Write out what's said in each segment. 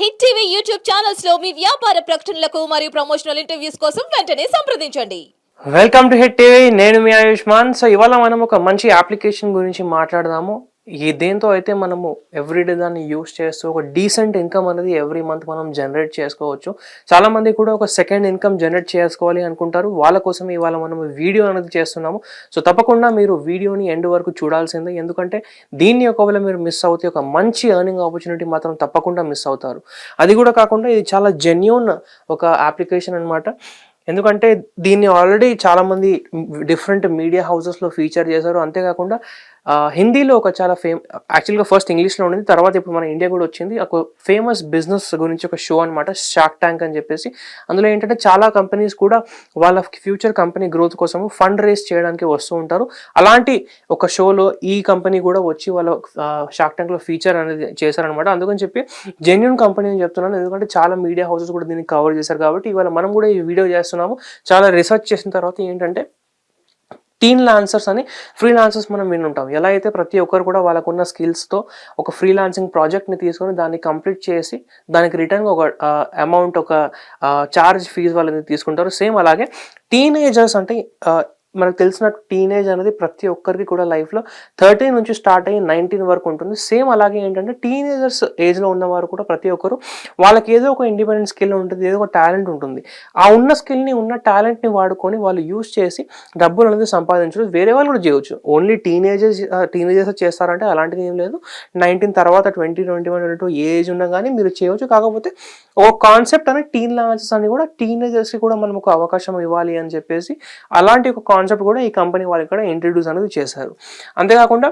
Hit TV YouTube ఛానల్స్లో మీ వ్యాపార ప్రకటనలకు మరియు ప్రమోషనల్ ఇంటర్వ్యూస్ కోసం వెంటనే సంప్రదించండి. వెల్కమ్ టు హిట్ టీవీ నేను మీ ఆయుష్మాన్. సో ఇవాళ మనం ఒక మంచి అప్లికేషన్ గురించి మాట్లాడదాము. ఈ దేంతో అయితే మనము ఎవ్రీడే దాన్ని యూస్ చేస్తూ ఒక డీసెంట్ ఇన్కమ్ అనేది ఎవ్రీ మంత్ మనం జనరేట్ చేసుకోవచ్చు. చాలా మంది కూడా ఒక సెకండ్ ఇన్కమ్ జనరేట్ చేసుకోవాలి అనుకుంటారు. వాళ్ళ కోసం ఇవాళ మనం వీడియో అనేది చేస్తున్నాము. సో తప్పకుండా మీరు వీడియోని ఎండ్ వరకు చూడాల్సిందే. ఎందుకంటే దీన్ని ఒకవేళ మీరు మిస్ అవుతే ఒక మంచి ఎర్నింగ్ ఆపర్చునిటీ మాత్రం తప్పకుండా మిస్ అవుతారు. అది కూడా కాకుండా ఇది చాలా జెన్యున్ ఒక అప్లికేషన్ అనమాట ఎందుకంటే దీన్ని ఆల్రెడీ చాలామంది డిఫరెంట్ మీడియా హౌసెస్లో ఫీచర్ చేశారు. అంతేకాకుండా హిందీలో ఒక చాలా ఫేమ్ యాక్చువల్గా ఫస్ట్ ఇంగ్లీష్లో ఉండింది తర్వాత ఇప్పుడు మన ఇండియా కూడా వచ్చింది. ఒక ఫేమస్ బిజినెస్ గురించి ఒక షో అనమాట షార్క్ ట్యాంక్ అని చెప్పేసి. అందులో ఏంటంటే చాలా కంపెనీస్ కూడా వాళ్ళ ఫ్యూచర్ కంపెనీ గ్రోత్ కోసం ఫండ్ రేస్ చేయడానికి వస్తూ ఉంటారు. అలాంటి ఒక షోలో ఈ కంపెనీ కూడా వచ్చి వాళ్ళ షార్క్ ట్యాంక్లో ఫీచర్ అనేది చేశారనమాట అందుకని చెప్పి జెన్యున్ కంపెనీ అని చెప్తున్నాను. ఎందుకంటే చాలా మీడియా హౌసెస్ కూడా దీన్ని కవర్ చేశారు కాబట్టి ఇవాళ మనం కూడా ఈ వీడియో చేస్తున్నాము. చాలా రీసెర్చ్ చేసిన తర్వాత ఏంటంటే టీన్ లాన్సర్స్ అని ఫ్రీ లాన్సర్స్ మనం వినుంటాం. ఎలా అయితే ప్రతి ఒక్కరు కూడా వాళ్ళకున్న స్కిల్స్తో ఒక ఫ్రీ లాన్సింగ్ ప్రాజెక్ట్ని తీసుకొని దాన్ని కంప్లీట్ చేసి దానికి రిటర్న్ ఒక అమౌంట్ ఒక చార్జ్ ఫీజు వాళ్ళని తీసుకుంటారు. సేమ్ అలాగే టీనేజర్స్ అంటే మనకు తెలిసిన టీనేజ్ అనేది ప్రతి ఒక్కరికి కూడా లైఫ్లో థర్టీన్ నుంచి స్టార్ట్ అయ్యి నైన్టీన్ వరకు ఉంటుంది. సేమ్ అలాగే ఏంటంటే టీనేజర్స్ ఏజ్లో ఉన్నవారు కూడా ప్రతి ఒక్కరు వాళ్ళకి ఏదో ఒక ఇండిపెండెంట్ స్కిల్ ఉంటుంది ఏదో ఒక టాలెంట్ ఉంటుంది. ఆ ఉన్న స్కిల్ని ఉన్న టాలెంట్ని వాడుకొని వాళ్ళు యూస్ చేసి డబ్బులు అనేది సంపాదించడం వేరే వాళ్ళు కూడా చేయవచ్చు. ఓన్లీ టీనేజర్స్ టీనేజర్స్ చేస్తారంటే అలాంటిది ఏం లేదు. నైన్టీన్ తర్వాత twenty twenty one twenty two age ఉన్నా కానీ మీరు చేయవచ్చు. కాకపోతే ఒక కాన్సెప్ట్ అని టీన్ లాంచెస్ అని కూడా టీనేజర్స్కి కూడా మనం ఒక అవకాశం ఇవ్వాలి అని చెప్పేసి అలాంటి ఒక కాన్సెప్ట్ కూడా ఈ కంపెనీ వాళ్ళు ఇక్కడ ఇంట్రడ్యూస్ అనేది చేశారు. అంతేకాకుండా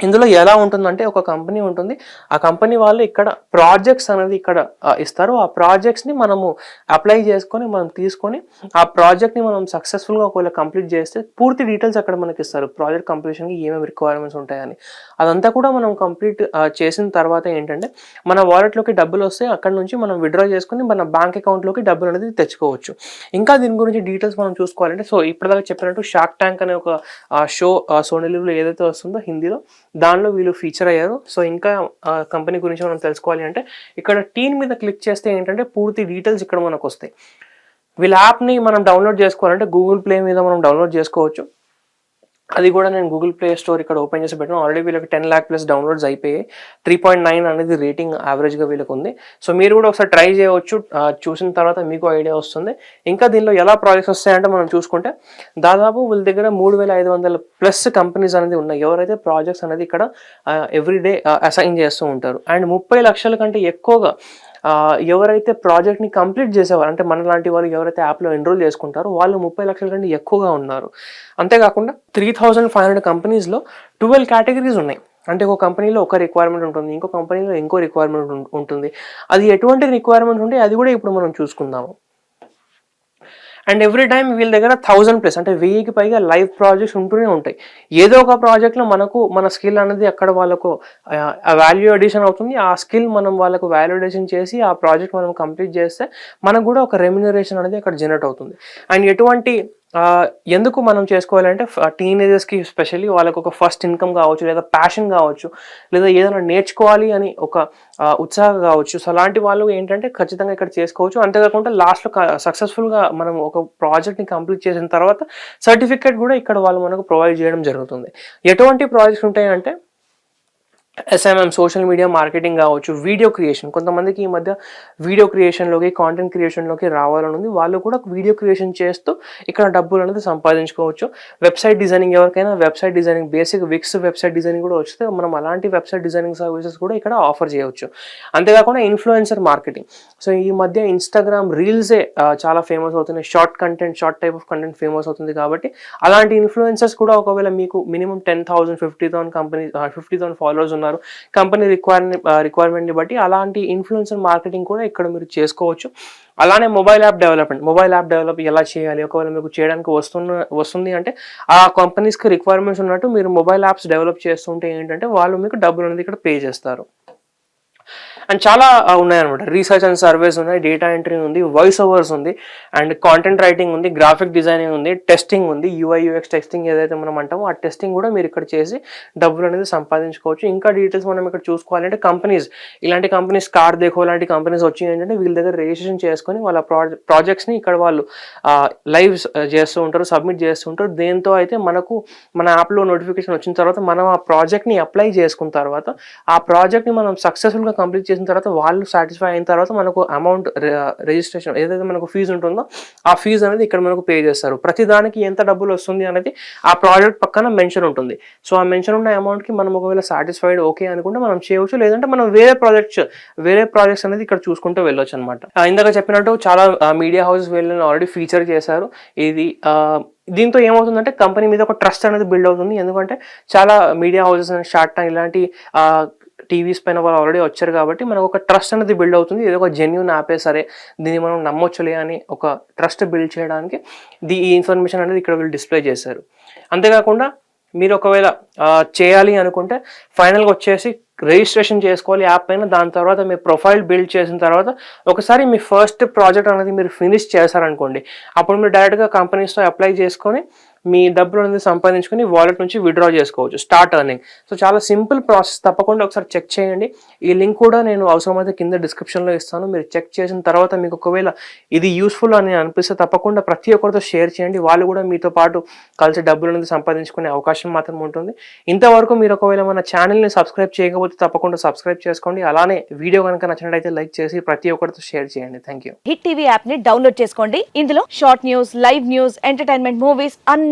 ఇందులో ఎలా ఉంటుందంటే ఒక కంపెనీ ఉంటుంది. ఆ కంపెనీ వాళ్ళు ఇక్కడ ప్రాజెక్ట్స్ అనేది ఇక్కడ ఇస్తారు. ఆ ప్రాజెక్ట్స్ని మనము అప్లై చేసుకొని మనం తీసుకొని ఆ ప్రాజెక్ట్ని మనం సక్సెస్ఫుల్గా ఒకవేళ కంప్లీట్ చేస్తే పూర్తి డీటెయిల్స్ అక్కడ మనకి ఇస్తారు. ప్రాజెక్ట్ కంప్లీషన్కి ఏమేమి రిక్వైర్మెంట్స్ ఉంటాయని. అదంతా కూడా మనం కంప్లీట్ చేసిన తర్వాత ఏంటంటే మన వాలెట్లోకి డబ్బులు వస్తే అక్కడ నుంచి మనం విత్డ్రా చేసుకొని మన బ్యాంక్ అకౌంట్లోకి డబ్బులు అనేది తెచ్చుకోవచ్చు. ఇంకా దీని గురించి డీటెయిల్స్ మనం చూసుకోవాలంటే సో ఇప్పటిదాకా చెప్పినట్టు షార్క్ ట్యాంక్ అనే ఒక షో సోనీ ఏదైతే వస్తుందో హిందీలో దానిలో వీళ్ళు ఫీచర్ అయ్యారు. సో ఇంకా కంపెనీ గురించి మనం తెలుసుకోవాలి అంటే ఇక్కడ టీన్ మీద క్లిక్ చేస్తే ఏంటంటే పూర్తి డీటెయిల్స్ ఇక్కడ మనకు వస్తాయి వీళ్ళ యాప్ని మనం డౌన్లోడ్ చేసుకోవాలంటే గూగుల్ ప్లే మీద మనం డౌన్లోడ్ చేసుకోవచ్చు. అది కూడా నేను గూగుల్ ప్లే స్టోర్ ఇక్కడ ఓపెన్ చేసి పెట్టాను. ఆల్రెడీ వీళ్ళకి టెన్ ల్యాక్ ప్లస్ డౌన్లోడ్స్ అయిపోయాయి. త్రీ పాయింట్ నైన్ అనేది రేటింగ్ యావరేజ్గా వీళ్ళకి ఉంది. సో మీరు కూడా ఒకసారి ట్రై చేయవచ్చు. చూసిన తర్వాత మీకు ఐడియా వస్తుంది. ఇంకా దీనిలో ఎలా ప్రాజెక్ట్స్ వస్తాయంటే మనం చూసుకుంటే దాదాపు వీళ్ళ దగ్గర మూడు వేల ఐదు వందల ప్లస్ కంపెనీస్ అనేది ఉన్నాయి. ఎవరైతే ప్రాజెక్ట్స్ అనేది ఇక్కడ ఎవ్రీడే అసైన్ చేస్తూ ఉంటారు. అండ్ ముప్పై లక్షల కంటే ఎక్కువగా ఎవరైతే ప్రాజెక్ట్ని కంప్లీట్ చేసేవారు అంటే మన లాంటి వాళ్ళు ఎవరైతే యాప్లో ఎన్రోల్ చేసుకుంటారో వాళ్ళు ముప్పై లక్షల కంటే ఎక్కువగా ఉన్నారు. అంతేకాకుండా త్రీ థౌజండ్ ఫైవ్ హండ్రెడ్ కంపెనీస్లో ట్వెల్వ్ కేటగిరీస్ ఉన్నాయి. అంటే ఒక కంపెనీలో ఒక రిక్వైర్మెంట్ ఉంటుంది ఇంకో కంపెనీలో ఇంకో రిక్వైర్మెంట్ ఉంటుంది. అది ఎటువంటి రిక్వైర్మెంట్ ఉంటే అది కూడా ఇప్పుడు మనం చూసుకుందాము. అండ్ ఎవ్రీ టైం వీళ్ళ దగ్గర థౌజండ్ ప్లస్ అంటే వెయ్యికి పైగా లైవ్ ప్రాజెక్ట్స్ ఉంటూనే ఉంటాయి. ఏదో ఒక ప్రాజెక్ట్లో మనకు మన స్కిల్ అనేది అక్కడ వాళ్ళకు వాల్యూ అడిషన్ అవుతుంది ఆ స్కిల్ మనం వాళ్ళకు వాల్యూ అడిషన్ చేసి ఆ ప్రాజెక్ట్ మనం కంప్లీట్ చేస్తే మనకు కూడా ఒక రెమ్యునరేషన్ అనేది అక్కడ జనరేట్ అవుతుంది. అండ్ ఎటువంటి ఎందుకు మనం చేసుకోవాలంటే టీనేజర్స్కి స్పెషల్లీ వాళ్ళకు ఒక ఫస్ట్ ఇన్కమ్ కావచ్చు లేదా ప్యాషన్ కావచ్చు లేదా ఏదైనా నేర్చుకోవాలి అని ఒక ఉత్సాహం కావచ్చు. సో అలాంటి వాళ్ళు ఏంటంటే ఖచ్చితంగా ఇక్కడ చేసుకోవచ్చు. అంతేకాకుండా లాస్ట్లో సక్సెస్ఫుల్గా మనం ఒక ప్రాజెక్ట్ని కంప్లీట్ చేసిన తర్వాత సర్టిఫికేట్ కూడా ఇక్కడ వాళ్ళు మనకు ప్రొవైడ్ చేయడం జరుగుతుంది. ఎటువంటి ప్రాజెక్ట్స్ ఉంటాయంటే ఎస్ఎంఎం సోషల్ మీడియా మార్కెటింగ్ కావచ్చు వీడియో క్రియేషన్ కొంతమందికి ఈ మధ్య వీడియో క్రియేషన్లోకి కాంటెంట్ క్రియేషన్లోకి రావాలని ఉంది. వాళ్ళు కూడా వీడియో క్రియేషన్ చేస్తూ ఇక్కడ డబ్బులు అనేది సంపాదించుకోవచ్చు. వెబ్సైట్ డిజైనింగ్ ఎవరికైనా website designing basic Wix website designing కూడా వస్తే మనం అలాంటి వెబ్సైట్ డిజైనింగ్ సర్వీసెస్ కూడా ఇక్కడ ఆఫర్ చేయవచ్చు. అంతేకాకుండా ఇన్ఫ్లుయెన్సర్ మార్కెటింగ్ సో ఈ మధ్య ఇన్స్టాగ్రామ్ రీల్సే చాలా ఫేమస్ అవుతున్నాయి. Short content short type of content famous అవుతుంది కాబట్టి అలాంటి ఇన్ఫ్లుయెన్సర్స్ కూడా ఒకవేళ మీకు minimum ten thousand fifty thousand company fifty thousand followers చేస్తున్నారు కంపెనీ రిక్వైర్మెంట్ రిక్వైర్మెంట్ని బట్టి అలాంటి ఇన్ఫ్లుయెన్సర్ మార్కెటింగ్ కూడా ఇక్కడ మీరు చేసుకోవచ్చు. అలానే mobile app development mobile app develop ఎలా చేయాలి ఒకవేళ మీకు చేయడానికి వస్తున్న వస్తుంది అంటే ఆ కంపెనీస్కి రిక్వైర్మెంట్స్ ఉన్నట్టు మీరు మొబైల్ యాప్స్ డెవలప్ చేస్తుంటే ఏంటంటే వాళ్ళు మీకు డబ్బులు అనేది ఇక్కడ పే చేస్తారు. అండ్ చాలా ఉన్నాయన్నమాట. రీసెర్చ్ అండ్ సర్వేస్ ఉన్నాయి డేటా ఎంట్రీ ఉంది వాయిస్ ఓవర్స్ ఉంది అండ్ కాంటెంట్ రైటింగ్ ఉంది గ్రాఫిక్ డిజైనింగ్ ఉంది టెస్టింగ్ ఉంది యూఐ యూఎక్స్ టెస్టింగ్ ఏదైతే మనం అంటామో ఆ టెస్టింగ్ కూడా మీరు ఇక్కడ చేసి డబ్బులు అనేది సంపాదించుకోవచ్చు. ఇంకా డీటెయిల్స్ మనం ఇక్కడ చూసుకోవాలంటే కంపెనీస్ ఇలాంటి కంపెనీస్ కార్ దేఖో లాంటి కంపెనీస్ వచ్చి ఏంటంటే వీళ్ళ దగ్గర రిజిస్ట్రేషన్ చేసుకొని వాళ్ళ ప్రాజెక్ట్ ప్రాజెక్ట్స్ని ఇక్కడ వాళ్ళు లైవ్ చేస్తూ ఉంటారు సబ్మిట్ చేస్తూ ఉంటారు. దేంతో అయితే మనకు మన యాప్లో నోటిఫికేషన్ వచ్చిన తర్వాత మనం ఆ ప్రాజెక్ట్ని అప్లై చేసుకున్న తర్వాత ఆ ప్రాజెక్ట్ని మనం సక్సెస్ఫుల్గా కంప్లీట్ చేసిన తర్వాత వాళ్ళు సాటిస్ఫై అయిన తర్వాత మనకు అమౌంట్ రిజిస్ట్రేషన్ ఏదైతే మనకు ఫీజు ఉంటుందో ఆ ఫీజు అనేది ఇక్కడ మనకు పే చేస్తారు. ప్రతి దానికి ఎంత డబ్బులు వస్తుంది అనేది ఆ ప్రాజెక్ట్ పక్కన మెన్షన్ ఉంటుంది. సో ఆ మెన్షన్ ఉన్న అమౌంట్కి మనం ఒకవేళ సాటిస్ఫైడ్ ఓకే అనుకుంటే మనం చేయవచ్చు. లేదంటే మనం వేరే ప్రాజెక్ట్స్ వేరే ప్రాజెక్ట్స్ అనేది ఇక్కడ చూసుకుంటూ వెళ్ళొచ్చు అనమాట ఇందాక చెప్పినట్టు చాలా మీడియా హౌసెస్ వెళ్ళిన ఆల్రెడీ ఫీచర్ చేశారు. ఇది దీంతో ఏమవుతుందంటే కంపెనీ మీద ఒక ట్రస్ట్ అనేది బిల్డ్ అవుతుంది. ఎందుకంటే చాలా మీడియా హౌసెస్ షార్ట్ టైం ఇలాంటి టీవీస్ పైన వాళ్ళు ఆల్రెడీ వచ్చారు కాబట్టి మనకు ఒక ట్రస్ట్ అనేది బిల్డ్ అవుతుంది. ఇది ఒక జెన్యున్ యాపే సరే దీన్ని మనం నమ్మొచ్చులే అని ఒక ట్రస్ట్ బిల్డ్ చేయడానికి ది ఈ ఇన్ఫర్మేషన్ అనేది ఇక్కడ వీళ్ళు డిస్ప్లే చేశారు. అంతేకాకుండా మీరు ఒకవేళ చేయాలి అనుకుంటే ఫైనల్గా వచ్చేసి రిజిస్ట్రేషన్ చేసుకోవాలి యాప్ పైన. దాని తర్వాత మీ ప్రొఫైల్ బిల్డ్ చేసిన తర్వాత ఒకసారి మీ ఫస్ట్ ప్రాజెక్ట్ అనేది మీరు ఫినిష్ చేశారనుకోండి అప్పుడు మీరు డైరెక్ట్గా కంపెనీస్తో అప్లై చేసుకొని మీ డబ్బులు అనేది సంపాదించుకొని వాలెట్ నుంచి విత్డ్రా చేసుకోవచ్చు స్టార్ట్ ఎర్నింగ్ సో చాలా సింపుల్ ప్రాసెస్ తప్పకుండా ఒకసారి చెక్ చేయండి. ఈ లింక్ కూడా నేను అవసరమైతే కింద డిస్క్రిప్షన్లో ఇస్తాను. మీరు చెక్ చేసిన తర్వాత మీకు ఒకవేళ ఇది యూస్ఫుల్ అని అనిపిస్తే తప్పకుండా ప్రతి ఒక్కరితో షేర్ చేయండి. వాళ్ళు కూడా మీతో పాటు కలిసి డబ్బులు అనేది సంపాదించుకునే అవకాశం మాత్రం ఉంటుంది. ఇంతవరకు మీరు ఒకవేళ మన ఛానల్ని సబ్స్క్రైబ్ చేయకపోతే తప్పకుండా సబ్స్క్రైబ్ చేసుకోండి. అలానే వీడియో కనుక నచ్చినట్టయితే లైక్ చేసి ప్రతి ఒక్కరితో షేర్ చేయండి. థ్యాంక్ యూ హిట్ టీవీ యాప్ని డౌన్లోడ్ చేసుకోండి. ఇందులో short news live news entertainment movies అన్ని